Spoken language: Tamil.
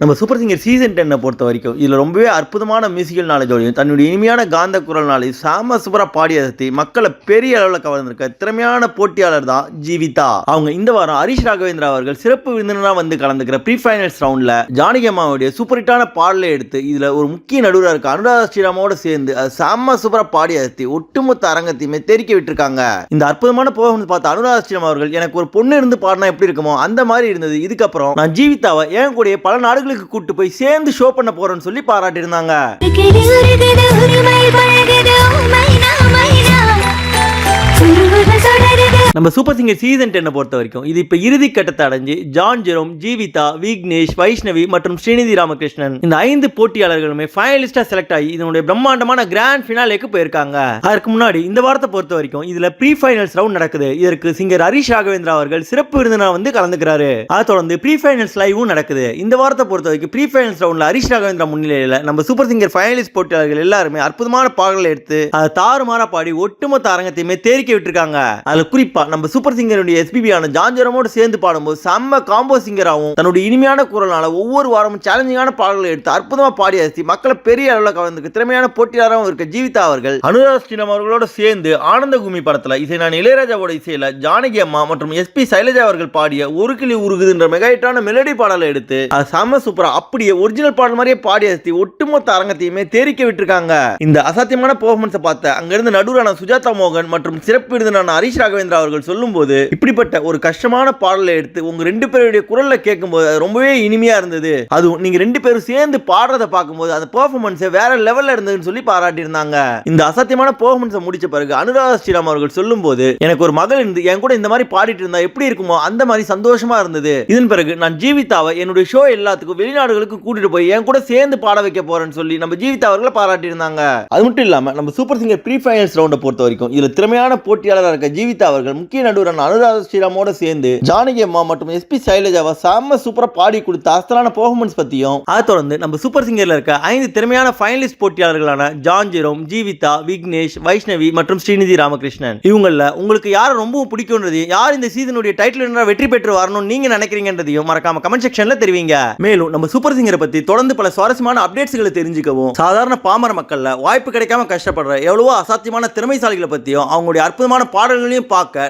நம்ம சூப்பர் சிங்கர் சீசன் டென்னை பொறுத்த வரைக்கும் இதில் ரொம்பவே அற்புதமான மியூசிக்கல் நாலேஜோடையும் தன்னுடைய இனிமையான காந்த குரல்னாலையும் சாம சூப்பராக பாடி மக்களை பெரிய அளவில் கவர்ந்திருக்க திறமையான போட்டியாளர் தான் ஜீவிதா. அவங்க இந்த வாரம் ஹரிஷ் ராகவேந்திரா அவர்கள் சிறப்பு விருந்தினராக வந்து கலந்துக்கிற ப்ரீ ஃபைனல்ஸ் ரவுண்டில் ஜானகி அம்மாவுடைய சூப்பர் ஹிட்டான பாடலை எடுத்து இதில் ஒரு முக்கிய நடுவராக இருக்க அனுராதா ஸ்ரீராமோட சேர்ந்து அது சாம சூப்பராக பாடி ஒட்டுமொத்த அரங்கத்தையுமே தெறிக்க விட்டுருக்காங்க. இந்த அற்புதமான போகணும்னு பார்த்த அனுராதா ஸ்ரீராம் அவர்கள் எனக்கு ஒரு பொண்ணு இருந்து பாடினா எப்படி இருக்குமோ அந்த மாதிரி இருந்தது. இதுக்கப்புறம் நான் ஜீவிதாவை என் கூடயே பல நாடுகளுக்கு கூட்டு போய் சேர்ந்து ஷோ பண்ண போறேன்னு சொல்லி பாராட்டியிருந்தாங்க. நம்ம சூப்பர் சிங்கர் சீசன் டென்னை பொறுத்த வரைக்கும் இது இப்போ இறுதி கட்டத்தை அடைஞ்சு ஜான் ஜெரோம் ஜீவிதா விக்னேஷ் வைஷ்ணவி மற்றும் ஸ்ரீநிதி ராமகிருஷ்ணன் இந்த ஐந்து போட்டியாளர்களுமே ஃபைனலிஸ்டாக செலக்ட் ஆகி இதனுடைய பிரம்மாண்டமான கிராண்ட் ஃபினாலேக்கு போயிருக்காங்க. அதற்கு முன்னாடி இந்த வாரத்தை பொறுத்த வரைக்கும் இதில் ப்ரீ ஃபைனல்ஸ் ரவுண்ட் நடக்குது. இதற்கு சிங்கர் ஹரிஷ் ராகவேந்திரா அவர்கள் சிறப்பு விருந்தினர் வந்து கலந்துக்கிறாரு. அதை தொடர்ந்து ப்ரீ ஃபைனல்ஸ் லைவும் நடக்குது. இந்த வாரத்தை பொறுத்த வரைக்கும் ப்ரீ ஃபைனல்ஸ் ரவுண்டில் ஹரிஷ் ராகவேந்திரா முன்னிலையில் நம்ம சூப்பர் சிங்கர் ஃபைனலிஸ்ட் போட்டியாளர்கள் எல்லாருமே அற்புதமான பாடல்களை எடுத்து அதை தாறுமாறா பாடி ஒட்டுமொத்த அரங்கத்தையுமே தேரிக்க விட்டுருக்காங்க. அதில் குறிப்பாக குறிப்பா நம்ம சூப்பர் சிங்கருடைய எஸ்பிபியான ஜான்ஜரமோடு சேர்ந்து பாடும்போது செம்ம காம்போ சிங்கராகவும் தன்னுடைய இனிமையான குரலால ஒவ்வொரு வாரமும் சேலஞ்சிங்கான பாடல்களை எடுத்து அற்புதமா பாடி அசத்தி மக்களை பெரிய அளவில் கவர்ந்துக்கு திறமையான போட்டியாளராகவும் இருக்க ஜீவிதா அவர்கள். அனுராக் ஸ்ரீராம் அவர்களோட சேர்ந்து ஆனந்தகூமி படத்துல இசை நான் இளையராஜாவோட இசையில ஜானகி அம்மா மற்றும் எஸ்பி சைலஜா அவர்கள் பாடிய ஒரு கிளி உருகுதுன்ற மெகாயிட்டான மெலடி பாடலை எடுத்து அது செம்ம சூப்பரா அப்படியே ஒரிஜினல் பாடல் மாதிரியே பாடி அசத்தி ஒட்டுமொத்த அரங்கத்தையுமே தேரிக்க விட்டுருக்காங்க. இந்த அசாத்தியமான பெர்ஃபார்மன்ஸை பார்த்த அங்கிருந்து நடுவரான சுஜாதா மோகன் மற்றும் சிறப்பு விருந்தினான ஹரிஷ் ராகவேந்திரா அவர்கள் சொல்லும்போது இப்படிப்பட்ட ஒரு கஷ்டமான பாடலை எடுத்து உங்க ரெண்டு பேருடைய குரல்ல கேட்கும்போது அது ரொம்பவே இனிமையா இருந்தது. அதுவும் நீங்க ரெண்டு பேரும் சேர்ந்து பாடுறத பார்க்கும்போது அந்த பெர்ஃபார்மன்ஸ் வேற லெவல்ல இருந்ததுன்னு சொல்லி பாராட்டியிருந்தாங்க. இந்த அசத்தியமான பெர்ஃபார்மன்ஸை முடிச்ச பிறகு அனுராதா ஸ்ரீராம் அவர்கள் சொல்லும்போது எனக்கு ஒரு மகள் இருந்து என் கூட இந்த மாதிரி பாடிட்டு இருந்தா எப்படி இருக்குமோ அந்த மாதிரி சந்தோஷமா இருந்தது. இதன் பிறகு நான் ஜீவிதாவை என்னுடைய ஷோ எல்லாத்துக்கும் வெளிநாடுகளுக்கு கூட்டிட்டு போய் என் கூட சேர்ந்து பாட வைக்க போறேன்னு சொல்லி நம்ம ஜீவிதா அவர்களை பாராட்டியிருந்தாங்க. அது மட்டும் இல்லாம நம்ம சூப்பர் சிங்கர் ப்ரீ ஃபைனல்ஸ் ரவுண்டை பொறுத்த வரைக்கும் இதுல திறமையான போட்டியாளராக இருக்க ஜீவிதா அவர்கள் முக்கிய நடுவரான அனுராத ஸ்ரீராமோட சேர்ந்து ஜானகி அம்மா மற்றும் எஸ்பி சைலஜாவை செம்ம சூப்பரா பாடி கொடுத்த அஸ்தலான பெர்ஃபார்மன்ஸ் பத்தியும் அதை தொடர்ந்து நம்ம சூப்பர் சிங்கர்ல இருக்க ஐந்து திறமையான ஃபைனலிஸ்ட் போட்டியாளர்களான ஜான் ஜெரோம் ஜீவிதா விக்னேஷ் வைஷ்ணவி மற்றும் ஸ்ரீநிதி ராமகிருஷ்ணன். இவங்கள உங்களுக்கு யாரை ரொம்பவும் பிடிக்கும்ன்றதையும் யார் இந்த சீசனுடைய டைட்டில் என்ன வெற்றி பெற்று வரணும்னு நீங்க நினைக்கிறீங்கன்றதையும் மறக்காம கமெண்ட் செக்ஷன்ல தெரிவிங்க. மேலும் நம்ம சூப்பர் சிங்கரை பத்தி தொடர்ந்து பல சுவாரஸ்யமான அப்டேட்ஸ்களை தெரிஞ்சுக்கவும் சாதாரண பாமர மக்கள்ல வாய்ப்பு கிடைக்காம கஷ்டப்படுற எவ்வளவோ அசாத்தியமான திறமைசாலிகளை பத்தியும் அவங்களுடைய அற்புதமான பாடல்களையும் பார்க்க